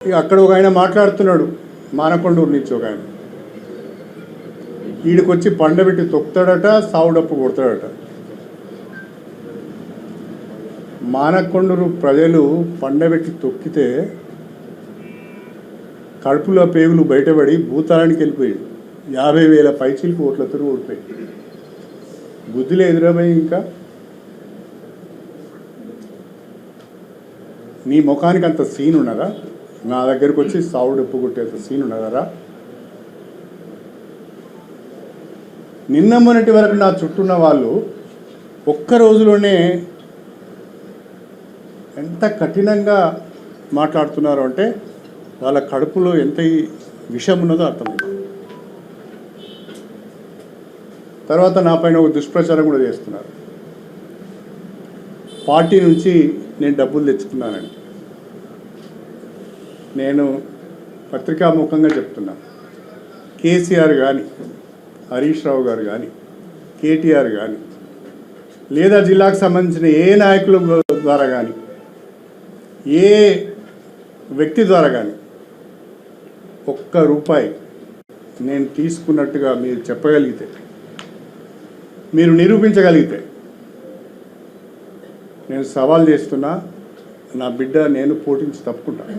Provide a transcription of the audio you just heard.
ఇక అక్కడ ఒక ఆయన మాట్లాడుతున్నాడు మానకొండూరు నుంచి ఒక ఆయన. వీడికొచ్చి పండబెట్టి తొక్కుతాడట సావుడప్పు కొడతాడట. మానకొండూరు ప్రజలు పండబెట్టి తొక్కితే కడుపులో పేగులు బయటపడి భూతాళానికి వెళ్ళిపోయాడు యాభై వేల పైచీలకు ఓట్లతో ఓడిపోయాడు బుద్ధిలో ఎదురపోయి ఇంకా? నీ ముఖానికి అంత సీన్ ఉన్నదా? నా దగ్గరికి వచ్చి సావుడు ఉప్పు కొట్టేంత సీన్ ఉండగారా నిన్న మొన్నటి వరకు నా చుట్టూ ఉన్న వాళ్ళు ఒక్క రోజులోనే ఎంత కఠినంగా మాట్లాడుతున్నారు అంటే వాళ్ళ కడుపులో ఎంత విషం ఉన్నదో అర్థమైంది. తర్వాత నా పైన ఒక దుష్ప్రచారం కూడా చేస్తున్నారు. పార్టీ నుంచి నేను డబ్బులు తెచ్చుకున్నానండి. నేను పత్రికాముఖంగా చెప్తున్నా. కేసీఆర్ కానీ హరీష్ రావు గారు కానీ కేటీఆర్ కానీ లేదా జిల్లాకు సంబంధించిన ఏ నాయకుల ద్వారా కానీ ఏ వ్యక్తి ద్వారా కానీ ఒక్క రూపాయి నేను తీసుకున్నట్టుగా మీరు చెప్పగలిగితే మీరు నిరూపించగలిగితే నేను సవాల్ చేస్తున్నా నా బిడ్డ నేను పోటించి తప్పుకుంటాను